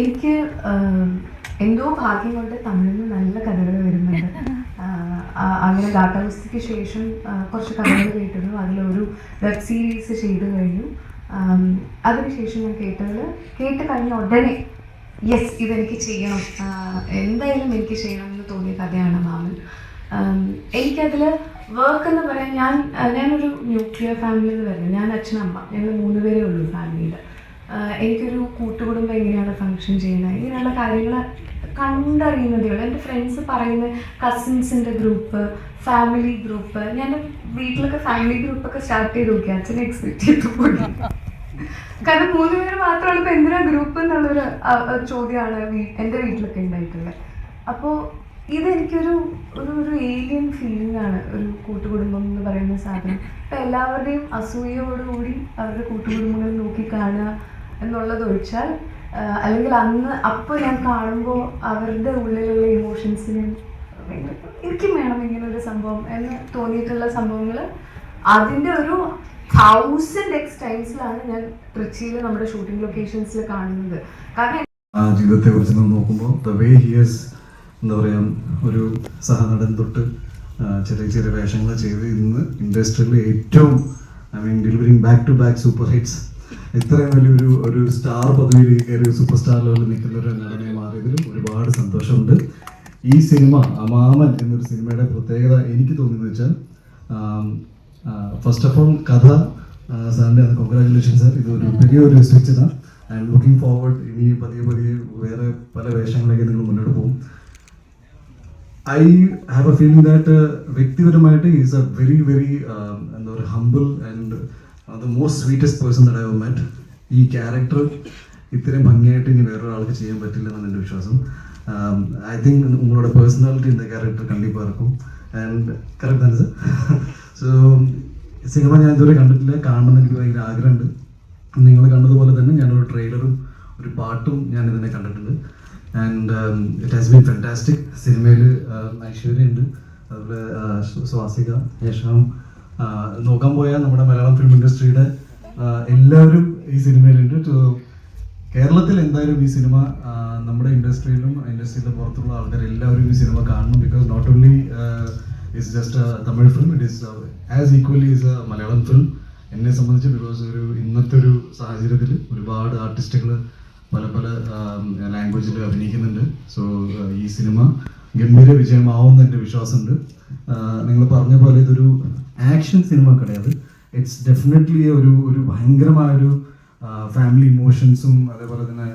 എനിക്ക് എന്തോ ഭാഗ്യം കൊണ്ട് തമിഴിൽ നിന്ന് നല്ല കഥകൾ വരുന്നുണ്ട്. അങ്ങനെ ഗാട്ടാവസ്ഥയ്ക്ക് ശേഷം കുറച്ച് കഥകൾ കേട്ടിരുന്നു. അതിലൊരു വെബ് സീരീസ് ചെയ്തു കഴിഞ്ഞു. അതിനുശേഷം ഞാൻ കേട്ടതിൽ കേട്ട് കഴിഞ്ഞ ഉടനെ യെസ് ഇതെനിക്ക് ചെയ്യണം. എന്തായാലും എനിക്ക് ചെയ്യണം എന്ന് തോന്നിയ കഥയാണ് മാമൻ. എനിക്കതിൽ വർക്ക് എന്ന് പറയാൻ ഞാൻ ഞാനൊരു ന്യൂക്ലിയർ ഫാമിലിയിൽ നിന്ന് വരുന്നത് ഞാൻ അച്ഛനമ്മ ഞങ്ങൾ മൂന്ന് പേരേ ഉള്ളൂ ഫാമിലിയിൽ എനിക്കൊരു കൂട്ടുകുടുംബം എങ്ങനെയാണ് ഫങ്ഷൻ ചെയ്യുന്നത്? ഇങ്ങനെയുള്ള കാര്യങ്ങൾ കണ്ടറിയുന്നതേ ഉള്ളൂ എന്റെ ഫ്രണ്ട്സ് പറയുന്ന കസിൻസിന്റെ ഗ്രൂപ്പ് ഫാമിലി ഗ്രൂപ്പ് ഞാൻ വീട്ടിലൊക്കെ ഫാമിലി ഗ്രൂപ്പൊക്കെ സ്റ്റാർട്ട് ചെയ്ത് നോക്കി. അച്ഛനെ എക്സ്പെക്ട് ചെയ്ത് പോയി. കാരണം മൂന്ന് പേര് മാത്രമാണ് ഇപ്പം എന്തിനാ ഗ്രൂപ്പ് എന്നുള്ളൊരു ചോദ്യമാണ് എന്റെ വീട്ടിലൊക്കെ ഉണ്ടായിട്ടുള്ളത്. അപ്പോൾ ഇതെനിക്കൊരു ഒരു ഒരു ഏലിയൻ ഫീലിംഗ് ആണ് ഒരു കൂട്ടുകുടുംബം എന്ന് പറയുന്ന സാധനം. ഇപ്പം എല്ലാവരുടെയും അസൂയയോടുകൂടി അവരുടെ കൂട്ടുകുടുംബങ്ങൾ നോക്കി കാണുക എന്നുള്ളത് ഒഴിച്ചാൽ അല്ലെങ്കിൽ അന്ന് അപ്പോൾ ഞാൻ കാണുമ്പോൾ അവരുടെ ഉള്ളിലുള്ള ഇമോഷൻസിനും എനിക്കും വേണം ഇങ്ങനെ ഒരു സംഭവം എന്ന് തോന്നിയിട്ടുള്ള സംഭവങ്ങൾ അതിന്റെ ഒരു തൗസൻഡ് എക്സ് ടൈംസിലാണ് ഞാൻ ട്രിച്ചിയിൽ നമ്മുടെ ഷൂട്ടിംഗ് ലൊക്കേഷൻസിൽ കാണുന്നത്. കാരണം ജീവിതത്തെ കുറിച്ച് നമ്മൾ നോക്കുമ്പോൾ ദ വേ ഹിയേഴ്സ് എന്താ പറയുക ഒരു സഹനടൻ തൊട്ട് ചെറിയ ചെറിയ വേഷങ്ങൾ ചെയ്ത് ഇന്ന് ഇൻഡസ്ട്രിയിൽ ഏറ്റവും I mean delivering back to back super hits ഇത്രയും വലിയൊരു ഒരു സ്റ്റാർ പദവിയിൽ കയറി സൂപ്പർ സ്റ്റാർ ലെവലിൽ നിൽക്കുന്ന ഒരു നടനെ മാറിയതിലും ഒരുപാട് സന്തോഷമുണ്ട്. ഈ സിനിമ അമാമൻ എന്നൊരു സിനിമയുടെ പ്രത്യേകത എനിക്ക് തോന്നിയെന്ന് വെച്ചാൽ ഫസ്റ്റ് ഓഫ് ഓൾ കഥ സാറിന്റെ അത് കോൺഗ്രാചുലേഷൻ സാർ. ഇതൊരു വലിയൊരു സ്വിച്ച് ആൻഡ് ലുക്കിംഗ് ഫോർവേഡ് ഇനി പതിയെ പതിയെ വേറെ പല വേഷങ്ങളിലേക്ക് നിങ്ങൾ മുന്നോട്ട് പോകും. I have a feeling that വ്യക്തിപരമായിട്ട് ഈസ് എ വെരി വെരി എന്താ പറയുക ഹംബിൾ ആൻഡ് അത് most sweetest person that I have met ഈ ക്യാരക്ടർ ഇത്രയും ഭംഗിയായിട്ട് ഇനി വേറൊരാൾക്ക് ചെയ്യാൻ പറ്റില്ല എന്നാണ് എന്റെ വിശ്വാസം. ഐ തിങ്ക് നിങ്ങളുടെ പേഴ്സണാലിറ്റി ഇന്ന ക്യാരക്ടർ കണ്ടിപ്പോൾ ഇറക്കും ആൻഡ് കറക്റ്റ് ആണ് സോ സിനിമ ഞാൻ ഇതുവരെ കണ്ടിട്ടില്ല. കാണണമെന്ന് എനിക്ക് ഭയങ്കര ആഗ്രഹമുണ്ട്. നിങ്ങൾ കണ്ടതുപോലെ തന്നെ ഞാനൊരു ട്രെയിലറും ഒരു പാട്ടും ഞാൻ ഇതിനെ കണ്ടിട്ടുണ്ട്. And it has been fantastic സിനിമയിൽ ഐശ്വര്യ ഉണ്ട് അതുപോലെ uh, സ്വാസിക യശാം നോക്കാൻ പോയാൽ നമ്മുടെ മലയാളം ഫിലിം ഇൻഡസ്ട്രിയുടെ എല്ലാവരും ഈ സിനിമയിലുണ്ട്. കേരളത്തിൽ എന്തായാലും ഈ സിനിമ നമ്മുടെ ഇൻഡസ്ട്രിയിലും ഇൻഡസ്ട്രിയിലെ പുറത്തുള്ള ആൾക്കാർ എല്ലാവരും ഈ സിനിമ കാണണം. Because not only it's just Tamil film it is as equally is a Malayalam film എന്നെ സംബന്ധിച്ച് ബിക്കോസ് ഒരു ഇന്നത്തെ ഒരു സാഹചര്യത്തിൽ ഒരുപാട് ആർട്ടിസ്റ്റുകൾ പല പല ലാംഗ്വേജിൽ അഭിനയിക്കുന്നുണ്ട്. സോ ഈ സിനിമ ഗംഭീര വിജയമാവുമെന്ന് എന്റെ വിശ്വാസമുണ്ട്. നിങ്ങൾ പറഞ്ഞ പോലെ ഇതൊരു ആക്ഷൻ സിനിമ കിടയാത് ഇറ്റ്സ് ഡെഫിനറ്റ്ലി ഒരു ഒരു ഭയങ്കരമായൊരു ഫാമിലി ഇമോഷൻസും അതേപോലെ തന്നെ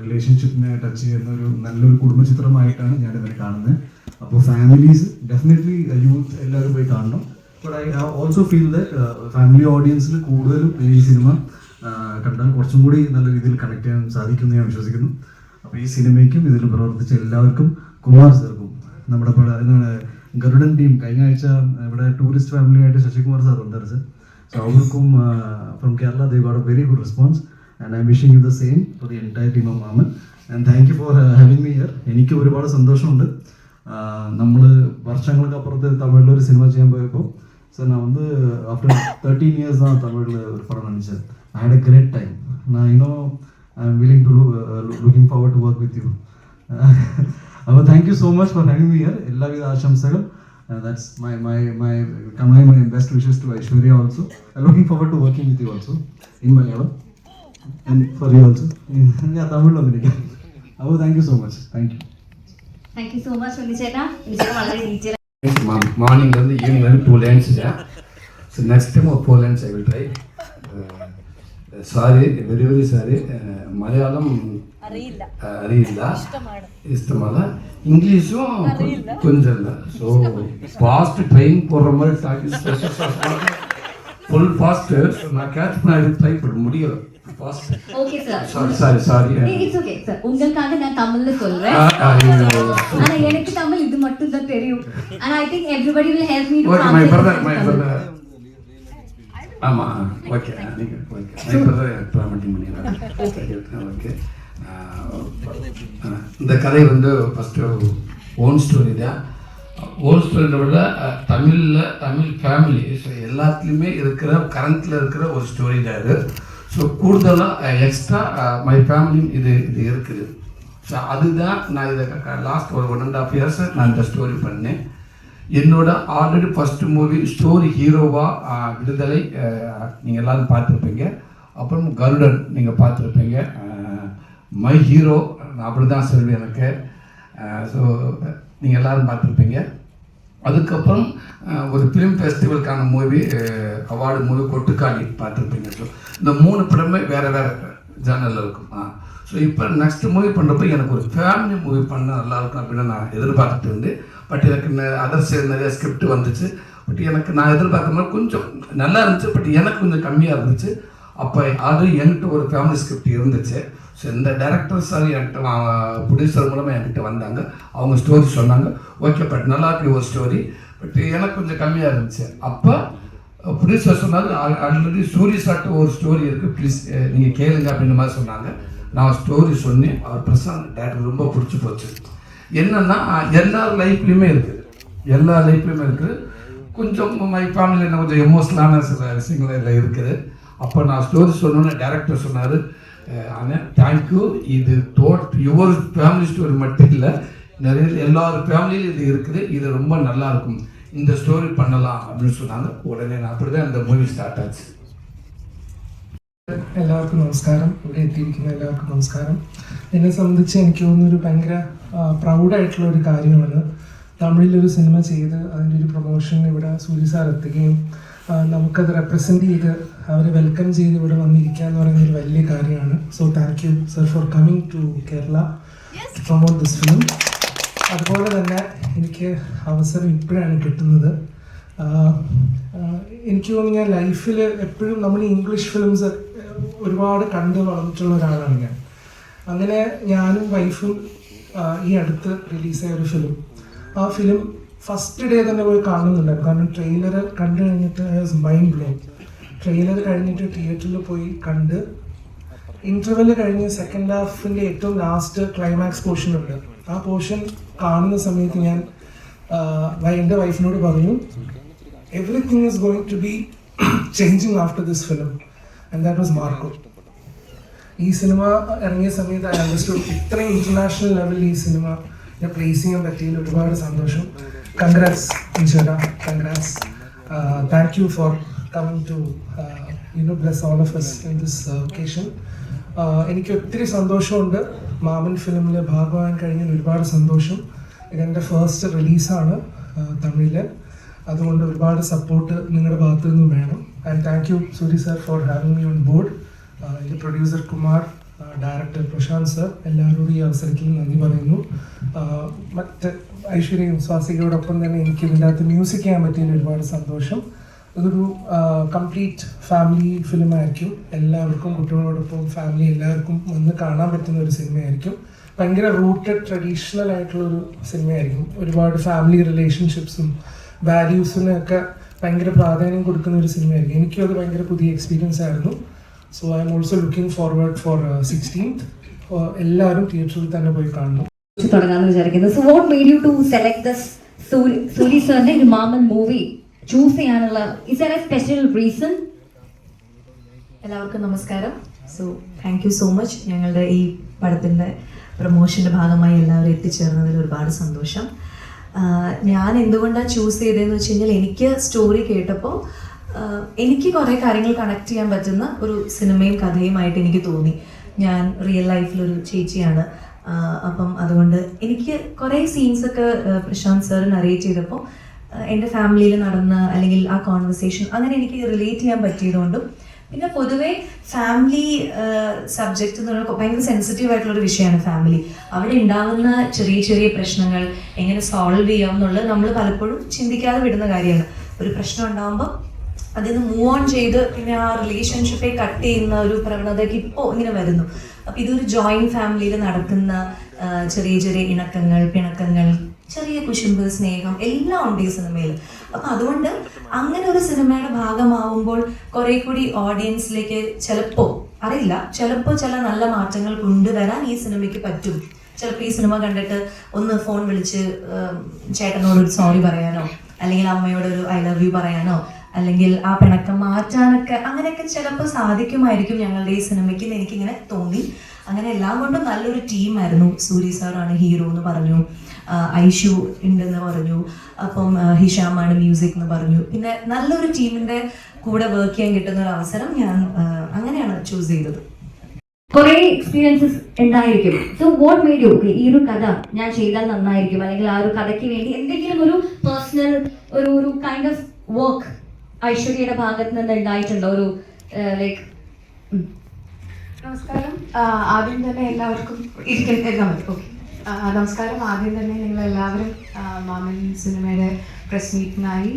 റിലേഷൻഷിപ്പിനെ ടച്ച് ചെയ്യുന്ന ഒരു നല്ലൊരു കുടുംബ ചിത്രമായിട്ടാണ് ഞാൻ ഇതിനെ കാണുന്നത്. അപ്പോൾ ഫാമിലീസ് ഡെഫിനറ്റ്ലി യൂത്ത് എല്ലാവരും പോയി കാണണം. But I also feel the family ഓഡിയൻസിന് കൂടുതലും ഈ സിനിമ കണ്ടാൽ കുറച്ചും കൂടി നല്ല രീതിയിൽ കണക്ട് ചെയ്യാൻ സാധിക്കുമെന്ന് ഞാൻ വിശ്വസിക്കുന്നു. അപ്പോൾ ഈ സിനിമയ്ക്കും ഇതിൽ പ്രവർത്തിച്ച എല്ലാവർക്കും കുമാർ സാർക്കും നമ്മുടെ എന്താണ് ഗരുഡൻ ടീം കഴിഞ്ഞ ആഴ്ച ഇവിടെ ടൂറിസ്റ്റ് ഫാമിലി ആയിട്ട് ശശികുമാർ സാർ വന്നത് സോ അവർക്കും from Kerala the very good response and I wishing you the same for the entire team of Maaman and thank you for having me here എനിക്ക് ഒരുപാട് സന്തോഷമുണ്ട്. നമ്മൾ വർഷങ്ങൾക്ക് അപ്പുറത്ത് തമിഴിൽ ഒരു സിനിമ ചെയ്യാൻ പോയപ്പോൾ സോ ഞാൻ വന്ന് ആഫ്റ്റർ തേർട്ടീൻ ഇയേഴ്സ് ആണ് തമിഴിൽ ഒരു പടം നടിച്ചത് I had a great time I know I am willing to looking forward to work with you അപ്പോൾ thank you so much for having me here എല്ലാവിധ ആശംസകൾ that's my my my കമൈ my best wishes to Aishwarya also I looking forward to working with you also in Malayalam and for you also ഞാൻ തമിഴിൽ വന്നിരിക്കാം അപ്പോൾ thank you so much thank you thank you so much ഉണ്ണിച്ചേട്ടാ ഉണ്ണിച്ചേട്ടൻ വളരെ detail மார்னிங்லேருந்து evening வரைக்கும் two lines so next time ஒரு four lines I will try sorry very very sorry Malayalam ಅರಿಯಿಲ್ಲ ಇಷ್ಟಮಲ್ಲ இங்கிலீஷும் கொஞ்சம் இல்லை ஸோ ஃபாஸ்ட் ட்ரெயின் போடுற மாதிரி டாக்கிங் ஃபுல் ஃபாஸ்ட் நான் கேட்ச் பண்ண ட்ரை பண்ண sorry sorry sorry okay sir உங்களுக்காக நான் தமிழ்ல சொல்றேன் ஆனா எனக்கு தமிழ் இது மட்டும் தான் தெரியும் ஆனா ஹெல்ப் மீ ஆமா ஓகே நீங்க ஓகே மை பண்ணிடுறேன் ஓகே இந்த கதை வந்து ஃபஸ்ட்டு ஓன் ஸ்டோரி தான். ஓன் ஸ்டோரியை விட தமிழில் தமிழ் ஃபேமிலி ஸோ எல்லாத்துலேயுமே இருக்கிற கரண்ட்டில் இருக்கிற ஒரு ஸ்டோரி தான் இது. ஸோ கூடுதலாக எக்ஸ்ட்ரா மை ஃபேமிலியும் இது இது இருக்குது. ஸோ அதுதான் நான் இதை லாஸ்ட் ஒரு ஒன் அண்ட் ஆஃப் இயர்ஸ் நான் இந்த ஸ்டோரி பண்ணேன். என்னோட ஆல்ரெடி ஃபர்ஸ்ட் மூவி ஸ்டோரி ஹீரோவாக விடுதலை நீங்கள் எல்லாரும் பார்த்துருப்பீங்க. அப்புறம் கருடன் நீங்கள் பார்த்துருப்பீங்க. மை ஹீரோ நான் அப்படி தான் சொல்வேன் எனக்கு. ஸோ நீங்கள் எல்லாரும் பார்த்துருப்பீங்க. அதுக்கப்புறம் ஒரு ஃபிலிம் ஃபெஸ்டிவலுக்கான மூவி அவார்டு மூவி கொட்டுக்காளி பார்த்துருப்பீங்க. ஸோ இந்த மூணு படமே வேறு வேறு ஜேர்னலில் இருக்கும். ஆ ஸோ இப்போ நெக்ஸ்ட் மூவி பண்ணுறப்ப எனக்கு ஒரு ஃபேமிலி மூவி பண்ண நல்லாயிருக்கும் அப்படின்னு நான் எதிர்பார்த்துட்டு இருந்தேன். பட் எனக்கு அதர் சைடு நிறைய ஸ்கிரிப்ட் வந்துச்சு. பட் எனக்கு நான் எதிர்பார்க்குற மாதிரி கொஞ்சம் நல்லா இருந்துச்சு. பட் எனக்கு கொஞ்சம் கம்மியாக இருந்துச்சு. அப்போ அது என்கிட்ட ஒரு ஃபேமிலி ஸ்கிரிப்ட் இருந்துச்சு. ஸோ இந்த டேரக்டர் சார் என்கிட்ட நான் ப்ரொடியூசர் மூலமாக என்கிட்ட வந்தாங்க. அவங்க ஸ்டோரி சொன்னாங்க. ஓகே பட் நல்லா இருக்கு ஒரு ஸ்டோரி பட் எனக்கு கொஞ்சம் கம்மியாக இருந்துச்சு. அப்போ ப்ரொடியூசர் சொன்னாங்க ஆல்ரெடி சூரிய சாட்டு ஒரு ஸ்டோரி இருக்குது ப்ளீஸ் நீங்கள் கேளுங்க அப்படின்ற மாதிரி சொன்னாங்க. நான் ஸ்டோரி சொன்னேன் அவர் பிரசாந்த் டேரக்டர் ரொம்ப பிடிச்சி போச்சு. என்னன்னா எல்லார் லைஃப்லையுமே இருக்குது எல்லா லைஃப்லையுமே இருக்குது கொஞ்சம் மை ஃபேமிலியில் என்ன கொஞ்சம் எமோஷனலான சில விஷயங்கள் இதில் இருக்குது. அப்போ நான் ஸ்டோரி சொன்னோன்னே டேரக்டர் சொன்னார் ஆனால் தேங்க்யூ இது டோட் யுவர் ஃபேமிலி ஸ்டோரி மட்டும் இல்லை. நிறைய எல்லார் ஃபேமிலியிலும் இது இருக்குது. இது ரொம்ப நல்லா இருக்கும். இந்த ஸ்டோரி பண்ணலாம். அப்படின்னு சொன்னாங்க. உடனே நான் அப்படி தான் இந்த மூவி ஸ்டார்ட் ஆச்சு. എല്ലാവർക്കും നമസ്കാരം. ഇവിടെ എത്തിയിരിക്കുന്ന എല്ലാവർക്കും നമസ്കാരം. എന്നെ സംബന്ധിച്ച് എനിക്ക് തോന്നുന്നൊരു ഭയങ്കര പ്രൗഡായിട്ടുള്ള ഒരു കാര്യമാണ്. തമിഴിലൊരു സിനിമ ചെയ്ത് അതിന്റെ ഒരു പ്രൊമോഷൻ ഇവിടെ സൂര്യ സാർ എത്തുകയും നമുക്കത് റെപ്രസെന്റ് ചെയ്ത് അവരെ വെൽക്കം ചെയ്ത് ഇവിടെ വന്നിരിക്കുക എന്ന് പറയുന്ന ഒരു വലിയ കാര്യമാണ്. So thank you sir for coming to Kerala to promote this film അതുപോലെ തന്നെ എനിക്ക് അവസരം ഇപ്പോഴാണ് കിട്ടുന്നത്. എനിക്ക് തോന്നുന്നു ഞാൻ ലൈഫിൽ എപ്പോഴും നമ്മൾ ഇംഗ്ലീഷ് ഫിലിംസ് ഒരുപാട് കണ്ട് വളർന്നിട്ടുള്ള ഒരാളാണ് ഞാൻ. അങ്ങനെ ഞാനും വൈഫും ഈ അടുത്ത് റിലീസായ ഒരു ഫിലിം ആ ഫിലിം ഫസ്റ്റ് ഡേ തന്നെ പോയി കാണുന്നുണ്ടായിരുന്നു. കാരണം ട്രെയിലർ കണ്ടു കഴിഞ്ഞിട്ട് മൈൻഡ് ബ്ലോ ട്രെയിലർ കഴിഞ്ഞിട്ട് തിയേറ്ററിൽ പോയി കണ്ട് ഇന്റർവെൽ കഴിഞ്ഞ് സെക്കൻഡ് ഹാഫിന്റെ ഏറ്റവും ലാസ്റ്റ് ക്ലൈമാക്സ് പോർഷൻ ഉണ്ട്. ആ പോർഷൻ കാണുന്ന സമയത്ത് ഞാൻ എന്റെ വൈഫിനോട് പറഞ്ഞു everything is going to be changing after this film and that was Marco ഈ സിനിമ ഇറങ്ങിയ സമയത്ത് ഐ അണ്ടർസ്റ്റുഡ് ഇത്രയും ഇന്റർനാഷണൽ ലെവലിൽ ഈ സിനിമ ഞാൻ പ്ലേസ് ചെയ്യാൻ പറ്റിയതിൽ ഒരുപാട് സന്തോഷം. കൺഗ്രാറ്റ്സ് ഈശ്വര congrats thank you for coming to you know bless all of us in this occasion എനിക്ക് ഒത്തിരി സന്തോഷമുണ്ട്. മാമൻ ഫിലിമിൽ ഭാഗമാകാൻ കഴിഞ്ഞതിൽ ഒരുപാട് സന്തോഷം. ഇതെന്റെ ഫസ്റ്റ് റിലീസാണ് തമിഴിൽ അതുകൊണ്ട് ഒരുപാട് സപ്പോർട്ട് നിങ്ങളുടെ ഭാഗത്തു നിന്നും വേണം. And thank you Soori sir for having me on board എന്റെ producer Kumar director Prashanth sir എല്ലാവരോടും ഈ അവസരത്തിൽ നന്ദി പറയുന്നു. മറ്റ് ഐശ്വര്യയും സ്വാസികയോടൊപ്പം തന്നെ എനിക്ക് ഇതിന്റെ അകത്ത് മ്യൂസിക് ചെയ്യാൻ പറ്റിയതിൽ ഒരുപാട് സന്തോഷം. ഇതൊരു കംപ്ലീറ്റ് ഫാമിലി ഫിലിം ആയിരിക്കും. എല്ലാവർക്കും കുട്ടികളോടൊപ്പം ഫാമിലി എല്ലാവർക്കും വന്ന് കാണാൻ പറ്റുന്ന ഒരു സിനിമയായിരിക്കും ഭയങ്കര റൂട്ടഡ് ട്രഡീഷണൽ ആയിട്ടുള്ള ഒരു സിനിമയായിരിക്കും ഒരുപാട് ഫാമിലി റിലേഷൻഷിപ്സും വാല്യൂസിനൊക്കെ ഭയങ്കര പ്രാധാന്യം കൊടുക്കുന്ന ഒരു സിനിമയായിരിക്കും. എനിക്കും അത് ഭയങ്കര പുതിയ എക്സ്പീരിയൻസ് ആയിരുന്നു. So I am also looking forward for sixteenth എല്ലാവരും തിയേറ്ററിൽ തന്നെ പോയി കാണണം. വിചാരിക്കുന്നത് so what made you to select the Soori സാറിന്റെ ഒരു മാമൻ മൂവി ചൂസ് ചെയ്യാനുള്ള is there a special reason എല്ലാവർക്കും നമസ്കാരം. So thank you so much ഞങ്ങളുടെ ഈ പടത്തിന്റെ പ്രൊമോഷന്റെ ഭാഗമായി എല്ലാവരും എത്തിച്ചേർന്നതിൽ ഒരുപാട് സന്തോഷം. ഞാൻ എന്തുകൊണ്ടാണ് ചൂസ് ചെയ്തതെന്ന് വെച്ച് കഴിഞ്ഞാൽ എനിക്ക് സ്റ്റോറി കേട്ടപ്പോൾ എനിക്ക് കുറേ കാര്യങ്ങൾ കണക്ട് ചെയ്യാൻ പറ്റുന്ന ഒരു സിനിമയും കഥയുമായിട്ട് എനിക്ക് തോന്നി. ഞാൻ റിയൽ ലൈഫിലൊരു ചേച്ചിയാണ്. അപ്പം അതുകൊണ്ട് എനിക്ക് കുറേ സീൻസൊക്കെ പ്രശാന്ത് സാർ നറേറ്റ് ചെയ്തപ്പോൾ എന്റെ ഫാമിലിയിൽ നടന്ന അല്ലെങ്കിൽ ആ കോൺവെർസേഷൻ അങ്ങനെ എനിക്ക് റിലേറ്റ് ചെയ്യാൻ പറ്റിയതുകൊണ്ടും പിന്നെ പൊതുവേ ഫാമിലി സബ്ജക്റ്റ് എന്ന് പറയുമ്പോൾ ഭയങ്കര സെൻസിറ്റീവ് ആയിട്ടുള്ള ഒരു വിഷയമാണ് ഫാമിലി അവിടെ ഉണ്ടാകുന്ന ചെറിയ ചെറിയ പ്രശ്നങ്ങൾ എങ്ങനെ സോൾവ് ചെയ്യാം എന്നുള്ളത് നമ്മൾ പലപ്പോഴും ചിന്തിക്കാതെ വിടുന്ന കാര്യമാണ്. ഒരു പ്രശ്നം ഉണ്ടാകുമ്പോൾ അതിൽ നിന്ന് മൂവ് ഓൺ ചെയ്ത് പിന്നെ ആ റിലേഷൻഷിപ്പെ കട്ട് ചെയ്യുന്ന ഒരു പ്രവണതയ്ക്ക് ഇപ്പോൾ ഇങ്ങനെ വരുന്നു. അപ്പം ഇതൊരു ജോയിന്റ് ഫാമിലിയിൽ നടക്കുന്ന ചെറിയ ചെറിയ ഇണക്കങ്ങൾ പിണക്കങ്ങൾ ചെറിയ കുശുമ്പ് സ്നേഹം എല്ലാം ഉണ്ട് ഈ സിനിമയിൽ അപ്പം അതുകൊണ്ട് അങ്ങനെ ഒരു സിനിമയുടെ ഭാഗമാവുമ്പോൾ കുറെ കൂടി ഓഡിയൻസിലേക്ക് ചിലപ്പോൾ അറിയില്ല ചിലപ്പോൾ ചില നല്ല മാറ്റങ്ങൾ കൊണ്ടുവരാൻ ഈ സിനിമയ്ക്ക് പറ്റും. ചിലപ്പോൾ ഈ സിനിമ കണ്ടിട്ട് ഒന്ന് ഫോൺ വിളിച്ച് ചേട്ടനോട് ഒരു സോറി പറയാനോ അല്ലെങ്കിൽ അമ്മയോട് ഒരു ഐ ലവ് യു പറയാനോ അല്ലെങ്കിൽ ആ പിണക്കം മാറ്റാനൊക്കെ അങ്ങനെയൊക്കെ ചിലപ്പോൾ സാധിക്കുമായിരിക്കും ഞങ്ങളുടെ ഈ സിനിമയ്ക്ക് എനിക്കിങ്ങനെ തോന്നി. അങ്ങനെ എല്ലാം കൊണ്ടും നല്ലൊരു ടീമായിരുന്നു സൂര്യ സാറാണ് ഹീറോ എന്ന് പറഞ്ഞു. ഐഷു ഉണ്ടെന്ന് പറഞ്ഞു. അപ്പം ഹിഷാമാണ് മ്യൂസിക് എന്ന് പറഞ്ഞു. പിന്നെ നല്ലൊരു ടീമിന്റെ കൂടെ വർക്ക് ചെയ്യാൻ കിട്ടുന്ന ഒരു അവസരം ഞാൻ അങ്ങനെയാണ് ചൂസ് ചെയ്തത്. കുറെ എക്സ്പീരിയൻസസ് ഉണ്ടായിരിക്കും. സോ വാട്ട് മേഡ് യു ഈ ഒരു കഥ ഞാൻ ചെയ്താൽ നന്നായിരിക്കും. അല്ലെങ്കിൽ ആ ഒരു കഥയ്ക്ക് വേണ്ടി എന്തെങ്കിലും ഒരു പേഴ്സണൽ ഒരു ഒരു കൈൻഡ് ഓഫ് വർക്ക് ഐശ്വര്യയുടെ ഭാഗത്ത് നിന്ന് ഉണ്ടായിട്ടുണ്ടോ? ഒരു ലൈക്ക് നമസ്കാരം. ആദ്യം തന്നെ എല്ലാവർക്കും ഇരിക്കാൻ മതി. ഓക്കെ നമസ്കാരം. ആദ്യം തന്നെ നിങ്ങൾ എല്ലാവരും മാമൻ സിനിമയുടെ പ്രസ് മീറ്റിനായി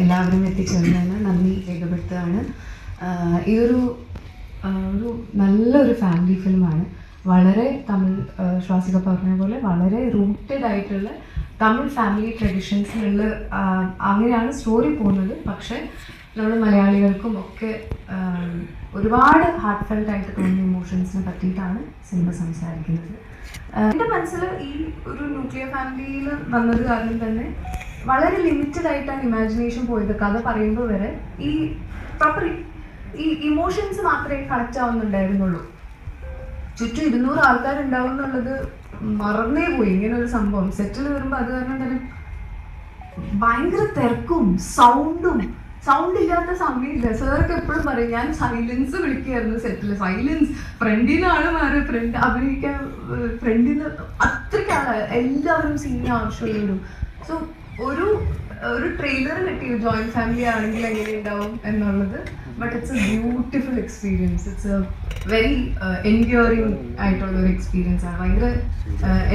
എല്ലാവരും എത്തിച്ചേർന്നതിന് നന്ദി രേഖപ്പെടുത്തുകയാണ്. ഇതൊരു ഒരു നല്ലൊരു ഫാമിലി ഫിലിമാണ്. വളരെ തമിഴ് ശ്വാസിക പറഞ്ഞ പോലെ വളരെ റൂട്ടഡ് ആയിട്ടുള്ള തമിഴ് ഫാമിലി ട്രഡീഷൻസിലുള്ള അങ്ങനെയാണ് സ്റ്റോറി പോകുന്നത്. പക്ഷേ നമ്മൾ മലയാളികൾക്കും ഒക്കെ ഒരുപാട് ഹാർട്ട് ഫെൽറ്റ് ആയിട്ട് തോന്നുന്ന ഇമോഷൻസിനെ പറ്റിയിട്ടാണ് സിനിമ സംസാരിക്കുന്നത്. എന്റെ മനസ്സിൽ ഈ ഒരു ന്യൂക്ലിയർ ഫാമിലിയിൽ വന്നത് കാരണം തന്നെ വളരെ ലിമിറ്റഡ് ആയിട്ടാണ് ഇമാജിനേഷൻ പോയത് കഥ പറയുമ്പോൾ വരെ. ഈ പ്രോപ്പർ ഈ ഇമോഷൻസ് മാത്രമേ കണക്ട് ആവുന്നുണ്ടായിരുന്നുള്ളൂ. ചുറ്റും ഇരുന്നൂറ് ആൾക്കാരുണ്ടാവും എന്നുള്ളത് മറന്നേ പോയി. ഇങ്ങനെ ഒരു സംഭവം സെറ്റിൽ വരുമ്പോൾ അത് കാരണം തന്നെ ഭയങ്കര തിരക്കും സൗണ്ടും സൗണ്ട് ഇല്ലാത്ത സമയമില്ല. സാർക്ക് എപ്പോഴും പറയും ഞാൻ സൈലൻസ് വിളിക്കുകയായിരുന്നു സെറ്റിൽ സൈലൻസ് ഫ്രണ്ടിനാണ് മാറി ഫ്രണ്ട് അഭിനയിക്കാൻ ഫ്രണ്ടിന് അത്രയ്ക്കാണ് എല്ലാവരും സീനിന് ആവശ്യമുള്ളൂ സോ ഒരു ഒരു ട്രെയിലർ കിട്ടി ജോയിന്റ് ഫാമിലി ആണെങ്കിൽ എങ്ങനെ ഉണ്ടാവും എന്നുള്ളത്. But it's a beautiful experience it's a very enduring ആയിട്ടുള്ള ഒരു എക്സ്പീരിയൻസ് ആണ്. ഭയങ്കര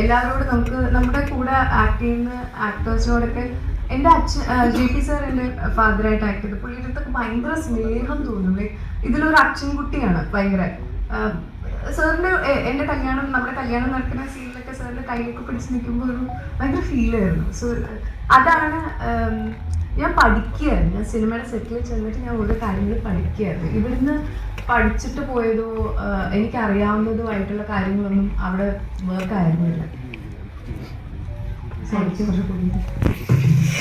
എല്ലാവരോടും നമുക്ക് നമ്മുടെ കൂടെ ആക്ട് ചെയ്യുന്ന ആക്ടേഴ്സിനോടൊക്കെ എന്റെ അച്ഛൻ ജെ പി സാർ എന്റെ ഫാദറായിട്ട് ആക്ട് ചെയ്തു. പുള്ളിയുടെ അടുത്തൊക്കെ ഭയങ്കര സ്നേഹം തോന്നും ഇതിലൊരു അച്ഛൻ കുട്ടിയാണ് ഭയങ്കര സാറിന്റെ എന്റെ കല്യാണം നമ്മുടെ കല്യാണം നടക്കുന്ന സീനിലൊക്കെ സാറിന്റെ കയ്യിലൊക്കെ പിടിച്ച് നിൽക്കുമ്പോൾ ഒരു ഭയങ്കര ഫീൽ ആയിരുന്നു. സോ അതാണ് ഞാൻ പഠിക്കുകയായിരുന്നു. ഞാൻ സിനിമയുടെ സെറ്റിൽ ചെന്നിട്ട് ഞാൻ ഓരോ കാര്യങ്ങൾ പഠിക്കുകയായിരുന്നു. ഇവിടുന്ന് പഠിച്ചിട്ട് പോയതോ എനിക്കറിയാവുന്നതോ ആയിട്ടുള്ള കാര്യങ്ങളൊന്നും അവിടെ വർക്ക് ആയിരുന്നില്ല. കൂടി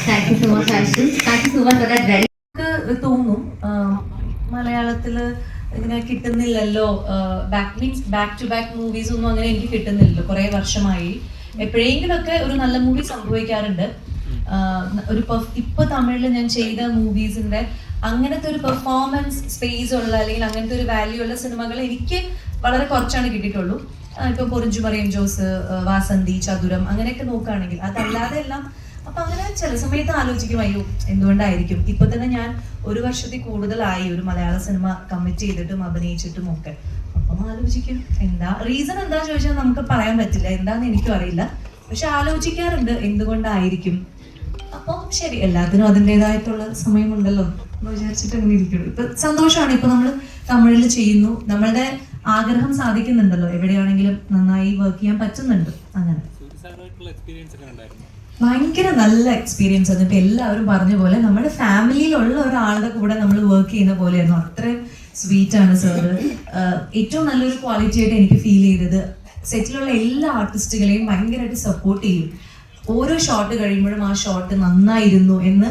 thank you so much Aishu thank you so much for that very നമുക്ക് തോന്നും മലയാളത്തിൽ ഇങ്ങനെ കിട്ടുന്നില്ലല്ലോ. Back means back to back movies ഒന്നും അങ്ങനെ എനിക്ക് കിട്ടുന്നില്ലല്ലോ. കുറെ വർഷമായി. എപ്പോഴെങ്കിലൊക്കെ ഒരു നല്ല മൂവി സംഭവിക്കാറുണ്ട്. ഒരു ഇപ്പൊ തമിഴിൽ ഞാൻ ചെയ്ത മൂവീസിന്റെ അങ്ങനത്തെ ഒരു പെർഫോമൻസ് സ്പേസ് ഉള്ള അല്ലെങ്കിൽ അങ്ങനത്തെ ഒരു വാല്യൂ ഉള്ള സിനിമകൾ എനിക്ക് വളരെ കുറച്ചാണ് കിട്ടിയിട്ടുള്ളൂ. ഇപ്പൊ പൊറിഞ്ചു മറിയം ജോസ് വാസന്തി ചതുരം അങ്ങനെയൊക്കെ നോക്കുകയാണെങ്കിൽ അതല്ലാതെ എല്ലാം അപ്പൊ അങ്ങനെ ചില സമയത്ത് ആലോചിക്കും അയ്യോ എന്തുകൊണ്ടായിരിക്കും? ഇപ്പൊ തന്നെ ഞാൻ ഒരു വർഷത്തിൽ കൂടുതലായി ഒരു മലയാള സിനിമ കമ്മിറ്റ് ചെയ്തിട്ടും അഭിനയിച്ചിട്ടും ഒക്കെ. അപ്പം ആലോചിക്കും എന്താ? റീസൺ എന്താ ചോദിച്ചാൽ നമുക്ക് പറയാൻ പറ്റില്ല. എന്താന്ന് എനിക്കും അറിയില്ല. പക്ഷെ ആലോചിക്കാറുണ്ട് എന്തുകൊണ്ടായിരിക്കും? അപ്പോൾ ശരി എല്ലാത്തിനും അതിന്റെതായിട്ടുള്ള സമയമുണ്ടല്ലോ വിചാരിച്ചിട്ട് അങ്ങനെ ഇരിക്കുള്ളൂ ഇപ്പൊ സന്തോഷമാണ്. ഇപ്പൊ നമ്മൾ തമിഴിൽ ചെയ്യുന്നു. നമ്മളുടെ ആഗ്രഹം സാധിക്കുന്നുണ്ടല്ലോ. എവിടെയാണെങ്കിലും നന്നായി വർക്ക് ചെയ്യാൻ പറ്റുന്നുണ്ട്. അങ്ങനെ. ഭയങ്കര നല്ല എക്സ്പീരിയൻസ് ആയിരുന്നു ഇപ്പൊ എല്ലാവരും പറഞ്ഞ പോലെ നമ്മുടെ ഫാമിലിയിലുള്ള ഒരാളുടെ കൂടെ നമ്മൾ വർക്ക് ചെയ്യുന്ന പോലെയായിരുന്നു. അത്രയും സ്വീറ്റ് ആണ് സാറ് ഏറ്റവും നല്ലൊരു ക്വാളിറ്റി ആയിട്ട് എനിക്ക് ഫീൽ ചെയ്തത് സെറ്റിലുള്ള എല്ലാ ആർട്ടിസ്റ്റുകളെയും ഭയങ്കരമായിട്ട് സപ്പോർട്ട് ചെയ്യും. ഓരോ ഷോട്ട് കഴിയുമ്പോഴും ആ ഷോട്ട് നന്നായിരുന്നു എന്ന്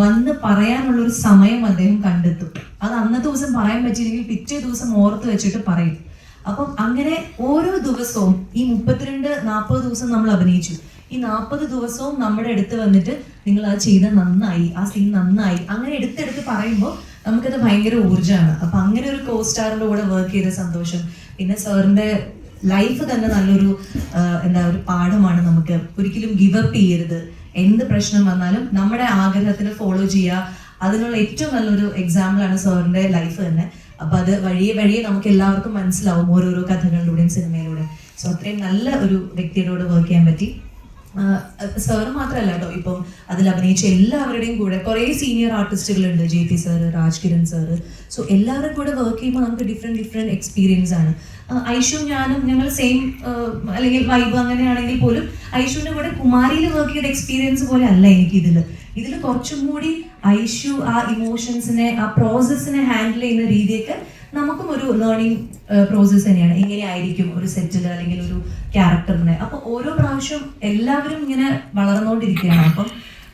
വന്ന് പറയാനുള്ള ഒരു സമയം അദ്ദേഹം കണ്ടെത്തും. അത് അന്നത്തെ ദിവസം പറയാൻ പറ്റിയില്ലെങ്കിൽ പിറ്റേ ദിവസം ഓർത്ത് വെച്ചിട്ട് പറയും. അപ്പം അങ്ങനെ ഓരോ ദിവസവും ഈ മുപ്പത്തിരണ്ട് നാൽപ്പത് ദിവസം നമ്മൾ അഭിനയിച്ചു. ഈ നാൽപ്പത് ദിവസവും നമ്മുടെ അടുത്ത് വന്നിട്ട് നിങ്ങൾ ആ ചെയ്ത നന്നായി ആ സീൻ നന്നായി. അങ്ങനെ എടുത്തെടുത്ത് പറയുമ്പോൾ നമുക്കത് ഭയങ്കര ഊർജമാണ്. അപ്പൊ അങ്ങനെ ഒരു കോ സ്റ്റാറിന്റെ കൂടെ വർക്ക് ചെയ്ത സന്തോഷം. പിന്നെ സാറിന്റെ ലൈഫ് തന്നെ നല്ലൊരു എന്താ ഒരു പാഠമാണ് നമുക്ക് ഒരിക്കലും ഗിവ് അപ്പ് ചെയ്യരുത്. എന്ത് പ്രശ്നം വന്നാലും നമ്മുടെ ആഗ്രഹത്തിന് ഫോളോ ചെയ്യുക. അതിനുള്ള ഏറ്റവും നല്ലൊരു എക്സാമ്പിളാണ് സാറിന്റെ ലൈഫ് തന്നെ. അപ്പൊ അത് വഴിയെ വഴിയെ നമുക്ക് എല്ലാവർക്കും മനസ്സിലാവും ഓരോരോ കഥകളിലൂടെയും സിനിമയിലൂടെ സോ അത്രയും നല്ല ഒരു വ്യക്തിയോട് വർക്ക് ചെയ്യാൻ പറ്റി. സാറ് മാത്രമല്ല കേട്ടോ ഇപ്പം അതിൽ അഭിനയിച്ച എല്ലാവരുടെയും കൂടെ കുറേ senior ആർട്ടിസ്റ്റുകളുണ്ട് J P sir Raj Kiran sir so എല്ലാവരും കൂടെ വർക്ക് ചെയ്യുമ്പോൾ നമുക്ക് ഡിഫറെന്റ് ഡിഫറെന്റ് എക്സ്പീരിയൻസ് ആണ്. ഐഷു ഞാനും ഞങ്ങൾ സെയിം അല്ലെങ്കിൽ വൈബ് അങ്ങനെയാണെങ്കിൽ പോലും ഐഷുവിന്റെ കൂടെ കുമാരിയിൽ വർക്ക് ചെയ്ത എക്സ്പീരിയൻസ് പോലെ അല്ല എനിക്ക് ഇതിൽ. ഇതിൽ കുറച്ചും കൂടി ഐഷു ആ ഇമോഷൻസിനെ ആ പ്രോസസ്സിനെ ഹാൻഡിൽ ചെയ്യുന്ന രീതിയൊക്കെ നമുക്കും ഒരു ലേണിംഗ് പ്രോസസ്സ് തന്നെയാണ് എങ്ങനെയായിരിക്കും ഒരു സെറ്റിൽ അല്ലെങ്കിൽ ഒരു ക്യാരക്ടറിനെ അപ്പൊ ഓരോ പ്രാവശ്യം എല്ലാവരും ഇങ്ങനെ വളർന്നുകൊണ്ടിരിക്കുകയാണ് അപ്പം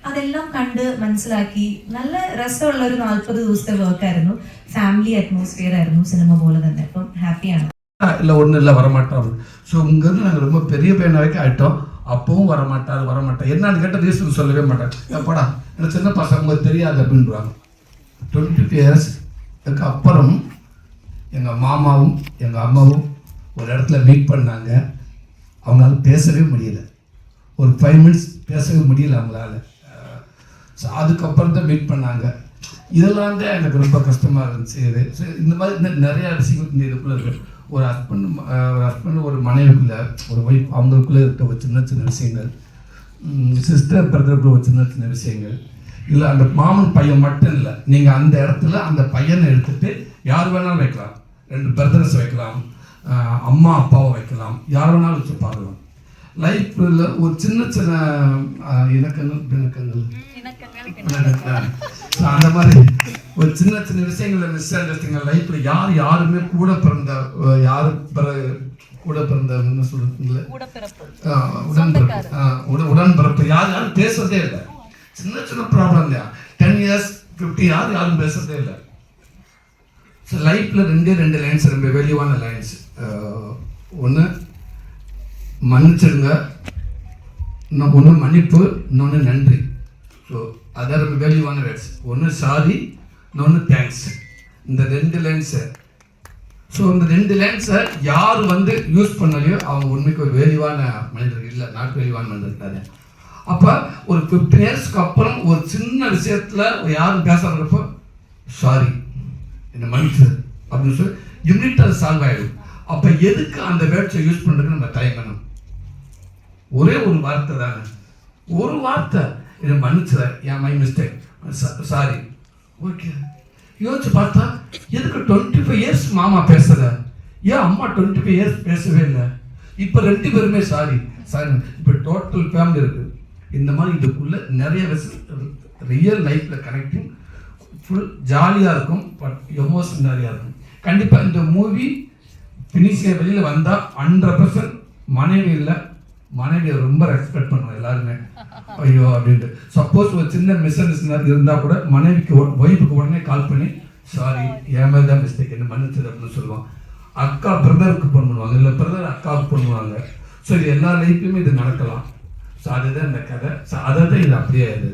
അതെല്ലാം കണ്ട് മനസ്സിലാക്കി നല്ല രസമുള്ള ഒരു നാൽപ്പത് ദിവസത്തെ വർക്കായിരുന്നു ഫാമിലി അറ്റ്മോസ്ഫിയർ ആയിരുന്നു സിനിമ പോലെ തന്നെ അപ്പം ഹാപ്പിയാണ് இல்லை ஒன்றும் இல்லை வரமாட்டோம் ஸோ இங்கேருந்து நாங்கள் ரொம்ப பெரிய பையனை வரைக்கும் ஆகிட்டோம் அப்பவும் வரமாட்டார் வரமாட்டார் என்னன்னு கேட்ட ரீசன் சொல்லவே மாட்டேன் எப்படா எனக்கு சின்ன பசங்க தெரியாது அப்படின்றாங்க டுவெண்ட்டி இயர்ஸ்க்கு அப்புறம் எங்கள் மாமாவும் எங்கள் அம்மாவும் ஒரு இடத்துல மீட் பண்ணாங்க. அவங்களால பேசவே முடியல. ஒரு ஃபைவ் மினிட்ஸ் பேசவே முடியல அவங்களால. ஸோ அதுக்கப்புறம் தான் மீட் பண்ணாங்க. இதெல்லாம் தான் எனக்கு ரொம்ப கஷ்டமாக இருந்துச்சு. இது ஸோ இந்த மாதிரி நிறையா விஷயங்கள் இந்த இதுக்குள்ளே இருக்குது ஒரு ஹஸ்பண்ட் ஒரு ஹஸ்பண்ட் ஒரு மனைவிக்குள்ளே ஒரு ஒய்ஃப் அவங்களுக்குள்ளே இருக்க ஒரு சின்ன சின்ன விஷயங்கள். சிஸ்டர் பிரதருக்குள்ள ஒரு சின்ன சின்ன விஷயங்கள். இல்லை அந்த மாமன் பையன் மட்டும் இல்லை. நீங்கள் அந்த இடத்துல அந்த பையனை எடுத்துட்டு யார் வேணாலும் வைக்கலாம். ரெண்டு பிரதர்ஸ் வைக்கலாம். அம்மா அப்பாவை வைக்கலாம். யார் வேணாலும் வச்சு பார்க்கலாம். லைஃப்பில் ஒரு சின்ன சின்ன இணக்கங்கள் பிணக்கங்கள். அந்த மாதிரி ஒரு சின்ன சின்ன விஷயங்கள்ல மிஸ் அண்டர்ஸ்டிங் லைஃப்ல யார் யாருமே கூட பிறந்த யாரு பிற கூட பிறந்த சொல்றீங்களே? உடன்பிறப்பு. உடன்பிறப்பு. யார் யாரும் பேசுறதே இல்லை. சின்ன சின்ன ப்ராப்ளம் தான். டென் இயர்ஸ் ஃபிஃப்டி யார் யாரும் பேசுறதே இல்லை. ஸோ லைஃப்பில் ரெண்டே ரெண்டு லைன்ஸ் ரொம்ப வேல்யூவான லைன்ஸ் ஒன்று மன்னிச்சிடுங்க. இன்னும் ஒன்று மன்னிப்பு இன்னொன்று நன்றி. ஸோ அதான் ரொம்ப வேல்யூவான வேர்ட்ஸ் ஒன்று சாரி இன்னொன்று தேங்க்ஸ் இந்த ரெண்டு லைன்ஸை ஸோ இந்த ரெண்டு லைன்ஸை யார் வந்து யூஸ் பண்ணலையோ அவங்க உண்மைக்கு ஒரு வேல்யூவான மனிதர்கள் இல்லை நாட் வேல்யூவான மனிதர்கள் அப்போ ஒரு ஃபிஃப்டின் இயர்ஸ்க்கு அப்புறம் ஒரு சின்ன விஷயத்தில் யாரும் பேசுகிறப்போ சாரி என்ன மன்னிச்சு அப்படின்னு சொல்லி யூனிட் அது சால்வ் ஆகிடும் அப்போ எதுக்கு அந்த வேர்ட்ஸை யூஸ் பண்ணுறதுக்கு நம்ம தயங்கணும் ஒரே ஒரு வார்த்தை தானே. ஒரு வார்த்தை. இதை மன்னிச்சத என் மை மிஸ்டேக் சாரி ஓகே யோசிச்சு பார்த்தா எதுக்கு டுவெண்ட்டி ஃபைவ் இயர்ஸ் மாமா பேசுற ஏன் அம்மா டுவெண்ட்டி ஃபைவ் இயர்ஸ் பேசவே இல்லை? இப்போ ரெண்டு பேருமே சாரி சாரி இப்போ டோட்டல் ஃபேமிலி இருக்குது இந்த மாதிரி இதுக்குள்ளே நிறைய ரியல் லைஃப்பில் கனெக்டிங் ஃபுல் ஜாலியாக இருக்கும் பட் எமோஷன் ஜாலியாக இருக்கும். கண்டிப்பாக இந்த மூவி ஃபினிஷிங் வெளியில் வந்தால் ஹண்ட்ரட் பர்சன்ட் மனைவி இல்லை மனைவியை ரொம்ப ரெஸ்பெக்ட் பண்ணுவோம் எல்லாருமே. ஐயோ அப்படின்ட்டு. சப்போஸ் ஒரு சின்ன மிஸ் அண்டர்ஸ்டாண்டிங் இருந்தால் கூட மனைவிக்கு ஒய்ஃபுக்கு உடனே கால் பண்ணி சாரி என் மாதிரி தான் மிஸ்டேக் என்ன மன்னிச்சது அப்படின்னு சொல்லுவான். அக்கா பிரதருக்கு ஃபோன் பண்ணுவாங்க இல்லை பிரதர் அக்காவுக்கு பண்ணுவாங்க. ஸோ இது எல்லா லைஃப்லையுமே இது நடக்கலாம். ஸோ அதுதான் இந்த கதை. ஸோ அதை தான் இது அப்படியே இது